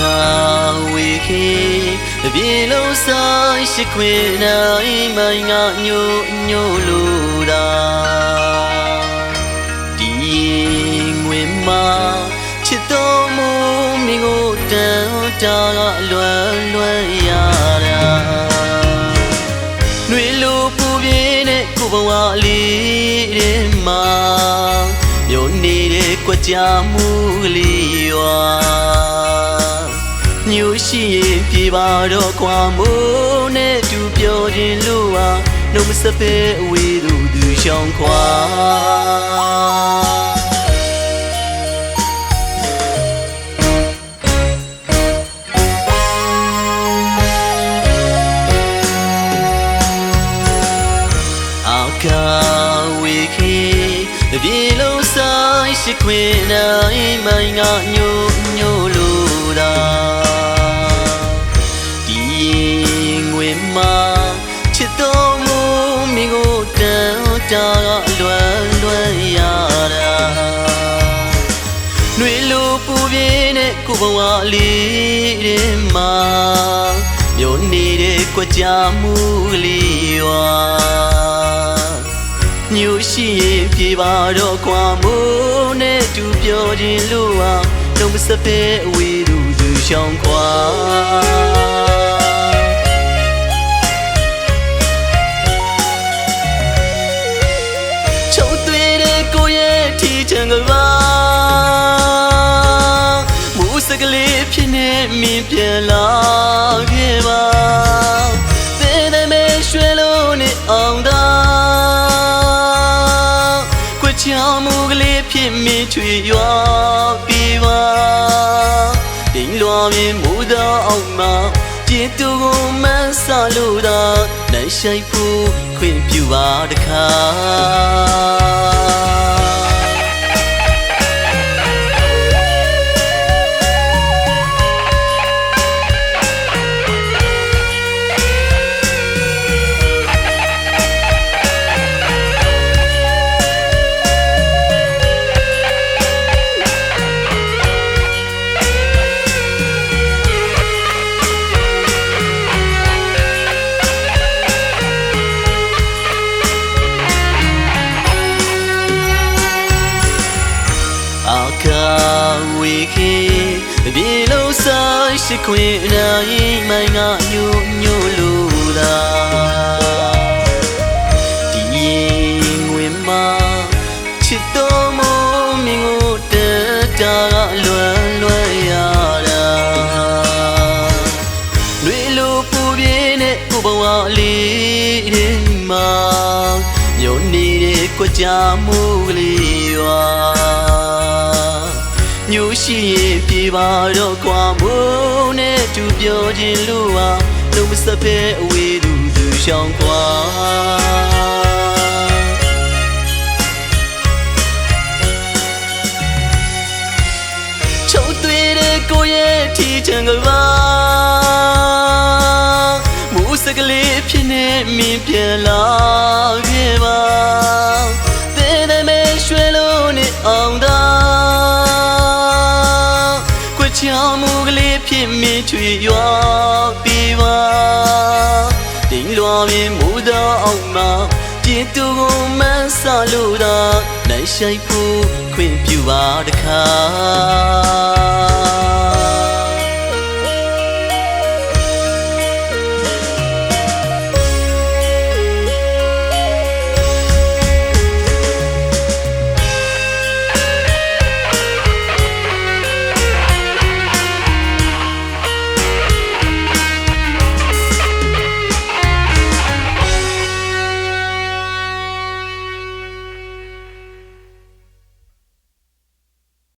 အောက်ကဝေခေပြေလုံးဆိုင်ရှိခွေနိုင်မိုင်းငါညိုညိုလိုတာဒီငွေမှာချစ်တော်မူမင်းကိုတန်တာကလွယ်လွယ်ရတာနှွေလိုပူပြင်းတဲ့ကိုဘဝလေးထဲမှာမြို့နေတဲ့ကြွကြမှုကလေးရွာညို ရှိရင်ပြေပါတော့ကွာမိုးနဲ့တူပြောခြင်းလို့ဟာနှုတ်မစပယ်အဝေးသူသူရှောင်းခွာအောက်ကဝေခေပြေလုံးဆိုင်ရှိခွေနိုင်မိုင်းငါညိုညိုလို နှွေလိုပူပြင်းတဲ့ကိုဘဝလေးထဲမှာမြို့နေတဲ့ကြွကြမှုကလေးရွာညိုရှိရင်ပြေပါတော့ကွာမိုးနဲ့တူပြောခြင်းလို့ဟာလုံးမစပယ်အဝေးသူသူရှောင်းခွာ မင်းပြန်လာခဲ့ပါတဲ့တဲ့မဲရွှဲလို့နဲ့အောင်သာကွချောင်မူကလေးဖြစ်မင်းချွေရွာပြပါတိမ်လွာမြင်မူသောအောင်မှာကျင်တူကိုမန်းဆလို့သာနိုင်ဆိုင်ဖို့ခွင့်ပြုပါတခါ ပြေလုံးဆိုင်ရှိခွေနိုင်မိုင်းငါညိုညိုလိုသာဒီငွေမှာချစ်တော်မမင်းကိုတတာကလွယ်လွယ်ရတာလွေလိုပူပြင်းတဲ့ကိုဘဝလေးထဲမှာမြို့နေတဲ့ကြွကြမှုကလေးရွာညို ရှိရင်ပြေပါတော့ကွာမိုးနဲ့တူပြောခြင်းလို့ဟာလုံးမစပယ်အဝေးသူသူရှောင်းခွာချုပ်သွေးတဲ့ကိုရဲ့ထီချံကပါမူစကလေးဖြစ်နေမင်းပြန်လာ တိမ်လွာမြင်မူသောအောင်မှာကျင်တူကိုမန်းဆလို့သာနိုင်ဆိုင်ဖို့ခွင့်ပြုပါတခါ